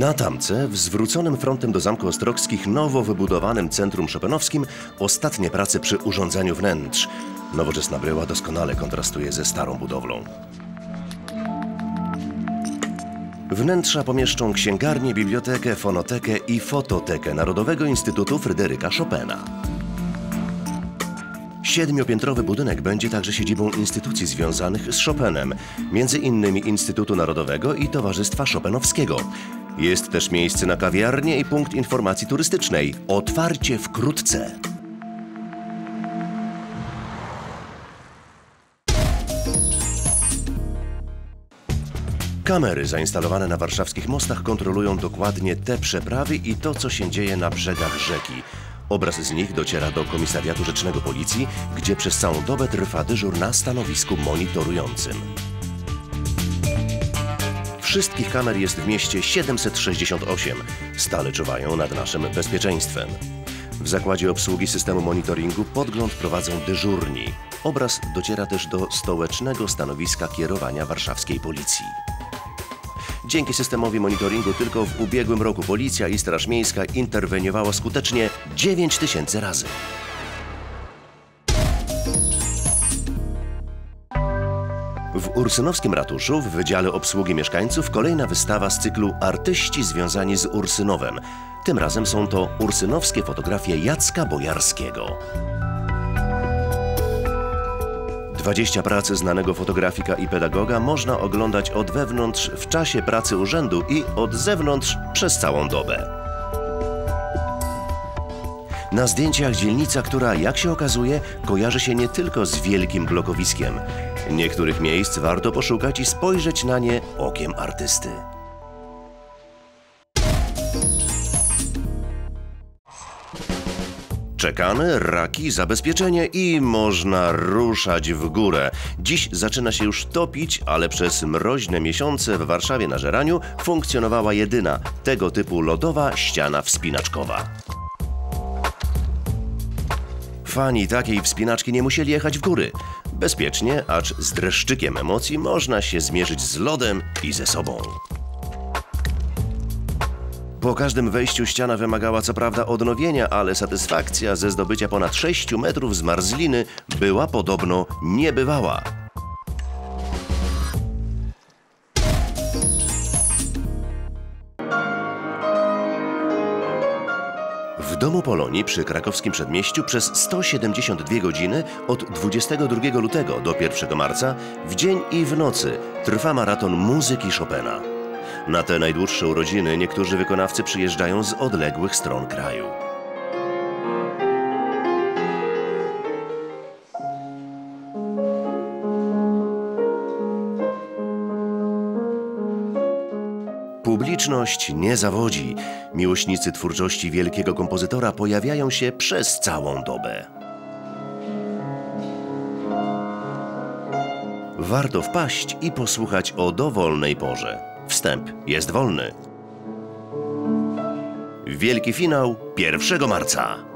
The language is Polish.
Na tamce, w zwróconym frontem do Zamku Ostrogskich nowo wybudowanym Centrum Chopinowskim, ostatnie prace przy urządzeniu wnętrz. Nowoczesna bryła doskonale kontrastuje ze starą budowlą. Wnętrza pomieszczą księgarnię, bibliotekę, fonotekę i fototekę Narodowego Instytutu Fryderyka Chopina. Siedmiopiętrowy budynek będzie także siedzibą instytucji związanych z Chopinem, między innymi Instytutu Narodowego i Towarzystwa Chopinowskiego. Jest też miejsce na kawiarnię i punkt informacji turystycznej. Otwarcie wkrótce. Kamery zainstalowane na warszawskich mostach kontrolują dokładnie te przeprawy i to, co się dzieje na brzegach rzeki. Obraz z nich dociera do Komisariatu Rzecznego Policji, gdzie przez całą dobę trwa dyżur na stanowisku monitorującym. Wszystkich kamer jest w mieście 768. Stale czuwają nad naszym bezpieczeństwem. W zakładzie obsługi systemu monitoringu podgląd prowadzą dyżurni. Obraz dociera też do stołecznego stanowiska kierowania warszawskiej policji. Dzięki systemowi monitoringu tylko w ubiegłym roku policja i Straż Miejska interweniowała skutecznie 9 tysięcy razy. W Ursynowskim ratuszu w Wydziale Obsługi Mieszkańców kolejna wystawa z cyklu Artyści związani z Ursynowem. Tym razem są to ursynowskie fotografie Jacka Bojarskiego. 20 pracy znanego fotografika i pedagoga można oglądać od wewnątrz w czasie pracy urzędu i od zewnątrz przez całą dobę. Na zdjęciach dzielnica, która, jak się okazuje, kojarzy się nie tylko z wielkim blokowiskiem. Niektórych miejsc warto poszukać i spojrzeć na nie okiem artysty. Czekamy, raki, zabezpieczenie i można ruszać w górę. Dziś zaczyna się już topić, ale przez mroźne miesiące w Warszawie na Żeraniu funkcjonowała jedyna tego typu lodowa ściana wspinaczkowa. Fani takiej wspinaczki nie musieli jechać w góry. Bezpiecznie, acz z dreszczykiem emocji można się zmierzyć z lodem i ze sobą. Po każdym wejściu ściana wymagała co prawda odnowienia, ale satysfakcja ze zdobycia ponad 6 metrów zmarzliny była podobno niebywała. Domu Polonii przy krakowskim przedmieściu przez 172 godziny od 22 lutego do 1 marca w dzień i w nocy trwa maraton muzyki Chopina. Na te najdłuższe urodziny niektórzy wykonawcy przyjeżdżają z odległych stron kraju. Publiczność nie zawodzi. Miłośnicy twórczości wielkiego kompozytora pojawiają się przez całą dobę. Warto wpaść i posłuchać o dowolnej porze. Wstęp jest wolny. Wielki finał 1 marca.